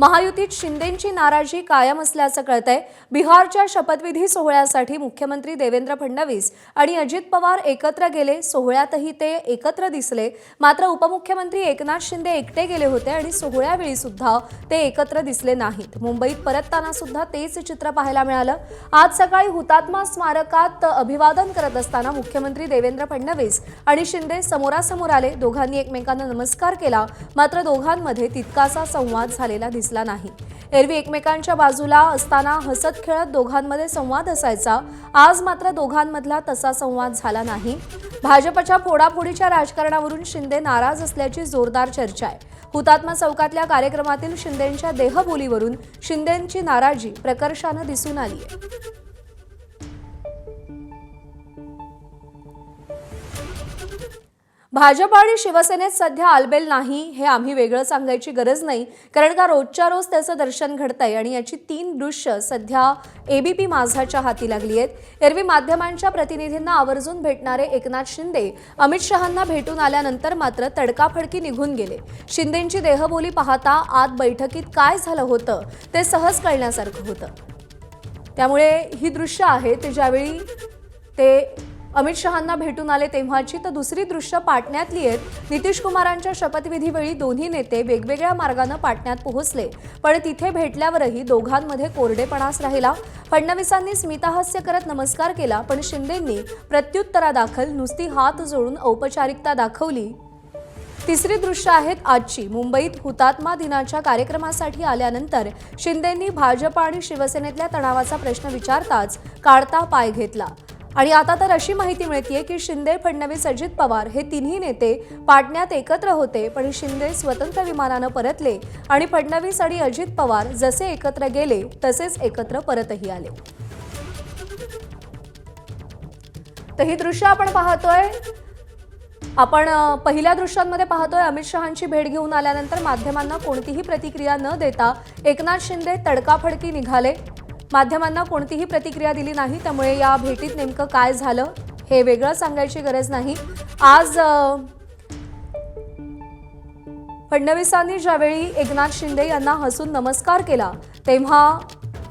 महायुतीत शिंदेंची नाराजी कायम असल्याचं कळतंय. बिहारच्या शपथविधी सोहळ्यासाठी मुख्यमंत्री देवेंद्र फडणवीस आणि अजित पवार एकत्र गेले. सोहळ्यातही ते एकत्र दिसले. मात्र उपमुख्यमंत्री एकनाथ शिंदे एकटे गेले होते आणि सोहळ्यावेळी सुद्धा ते एकत्र दिसले नाहीत. मुंबईत परतताना सुद्धा तेच चित्र पाहायला मिळालं. आज सकाळी हुतात्मा स्मारकात अभिवादन करत असताना मुख्यमंत्री देवेंद्र फडणवीस आणि शिंदे समोरासमोर आले. दोघांनी एकमेकांना नमस्कार केला. मात्र दोघांमध्ये तितकासा संवाद झालेला दिसला नाही. एरवी एकमेकांच्या बाजूला असताना हसत खेळत दोघांमध्ये संवाद असायचा. आज मात्र दोघांमधला तसा संवाद झाला नाही. भाजपच्या फोडाफोडीच्या राजकारणावरून शिंदे नाराज असल्याची जोरदार चर्चा आहे. हुतात्मा चौकातल्या कार्यक्रमातील शिंदेंच्या देहबोलीवरून शिंदेंची नाराजी प्रकर्षानं दिसून आली आहे. भाजप आणि शिवसेनेत सध्या आलबेल नाही हे आम्ही वेगळं सांगायची गरज नाही कारण का रोजच्या रोज त्याचं दर्शन घडतंय आणि याची तीन दृश्य सध्या एबीपी माझाच्या हाती लागली आहेत. एरवी माध्यमांच्या प्रतिनिधींना आवर्जून भेटणारे एकनाथ शिंदे अमित शहांना भेटून आल्यानंतर मात्र तडकाफडकी निघून गेले. शिंदेंची देहबोली पाहता आत बैठकीत काय झालं होतं ते सहज कळण्यासारखं होतं. त्यामुळे ही दृश्य आहेत ज्यावेळी ते अमित शहांना भेटून आले तेव्हाची तर दुसरी दृश्य पाटण्यातली आहेत. नितीश कुमारांच्या शपथविधीवेळी दोन्ही नेते वेगवेगळ्या मार्गानं पाटण्यात पोहोचले. पण तिथे भेटल्यावरही दोघांमध्ये कोरडेपणाच राहिला. फडणवीसांनी स्मिताहास्य करत नमस्कार केला पण शिंदेंनी प्रत्युत्तरादाखल नुसती हात जोडून औपचारिकता दाखवली. तिसरी दृश्य आहेत आजची. मुंबईत हुतात्मा दिनाच्या कार्यक्रमासाठी आल्यानंतर शिंदेंनी भाजप आणि शिवसेनेतल्या तणावाचा प्रश्न विचारताच काढता पाय घेतला. आणि आता तर अशी माहिती मिळतीये की शिंदे फडणवीस अजित पवार हे तिन्ही नेते पाटण्यात एकत्र होते पण शिंदे स्वतंत्र विमानानं परतले आणि फडणवीस आणि अजित पवार जसे एकत्र गेले तसेच एकत्र परतही आले. तर ही दृश्य आपण पाहतोय. आपण पहिल्या दृश्यांमध्ये पाहतोय अमित शहांची भेट घेऊन आल्यानंतर माध्यमांना कोणतीही प्रतिक्रिया न देता एकनाथ शिंदे तडकाफडकी निघाले. माध्यमांना कोणतीही प्रतिक्रिया दिली नाही त्यामुळे या भेटीत नेमकं काय झालं हे वेगळं सांगायची गरज नाही. आज फडणवीसांनी ज्यावेळी एकनाथ शिंदे यांना हसून नमस्कार केला तेव्हा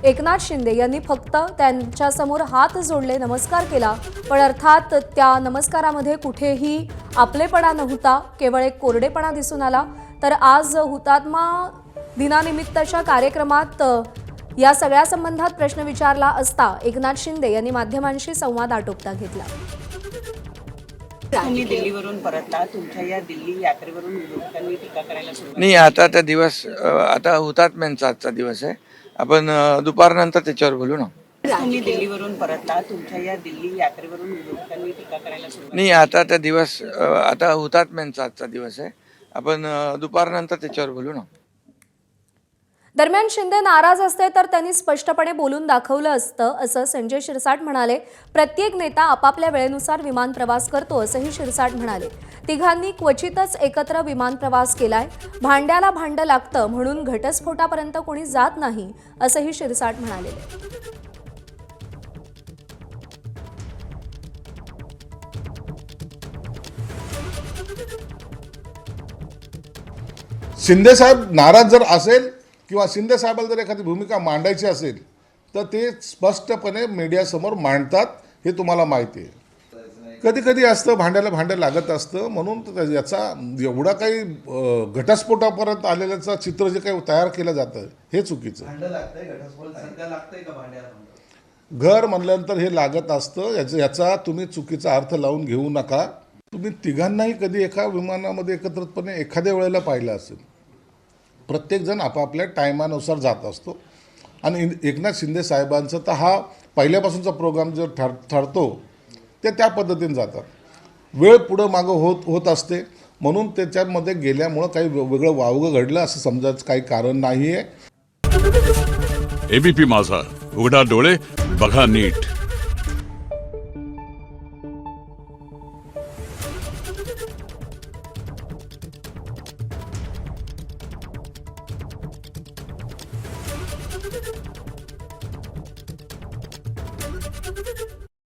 एकनाथ शिंदे यांनी फक्त त्यांच्यासमोर हात जोडले नमस्कार केला. पण अर्थात त्या नमस्कारामध्ये कुठेही आपलेपणा नव्हता केवळ एक कोरडेपणा दिसून आला. तर आज हुतात्मा दिनानिमित्तच्या कार्यक्रमात या सगळ्या संबंधात प्रश्न विचारला असता एकनाथ शिंदे यांनी माध्यमांशी संवाद आटोपता घेतला. तुम्ही दिल्लीवरून परतला तुमच्या या दिल्ली यात्रेवरून विरोधकांनी टीका करायला सुरुवात नाही आता त्या दिवस आता हुतात्म्यांचा आजचा दिवस आहे. आपण दुपारनंतर त्याच्यावर बोलू ना. तुम्ही दिल्लीवरून परतला तुमच्या या दिल्ली यात्रेवरून विरोधकांनी टीका करायला सुरुवात नाही आता त्या दिवस आता हुतात्म्यांचा आजचा दिवस आहे. आपण दुपारनंतर त्याच्यावर बोलू ना. दरम्यान शिंदे नाराज असते तर त्यांनी स्पष्टपणे बोलून दाखवलं असतं असं संजय शिरसाट म्हणाले. प्रत्येक नेता आपापल्या वेळेनुसार विमान प्रवास करतो असंही शिरसाट म्हणाले. तिघांनी क्वचितच एकत्र विमान प्रवास केलाय. भांड्याला भांड लागतं म्हणून घटस्फोटापर्यंत कोणी जात नाही असंही शिरसाट म्हणाले. शिंदे साहेब नाराज जर असेल किंवा शिंदे साहेबाला जर एखादी भूमिका मांडायची असेल तर ते स्पष्टपणे मीडियासमोर मांडतात हे तुम्हाला माहिती आहे. कधी कधी असतं भांड्याला भांडं लागत असतं म्हणून याचा एवढा काही घटस्फोटापर्यंत आलेल्याचं चित्र जे काही तयार केलं जातं हे चुकीचं? घर म्हणल्यानंतर हे लागत असतं याचा याचा तुम्ही चुकीचा अर्थ लावून घेऊ नका. तुम्ही तिघांनाही कधी एका विमानामध्ये एकत्रितपणे एखाद्या वेळेला पाहिलं असेल प्रत्येकजण आपापल्या टायमानुसार जात असतो. आणि एकनाथ शिंदे साहेबांचं तर हा पहिल्यापासूनचा प्रोग्राम जो ठर ठरतो ते त्या पद्धतीने जातात. वेळ पुढं मागं होत होत असते. म्हणून त्याच्यामध्ये गेल्यामुळं काही वेगळं वावगं घडलं असं समजायचं काही कारण नाही आहे एबीपी माझा. उघडा डोळे बघा नीट.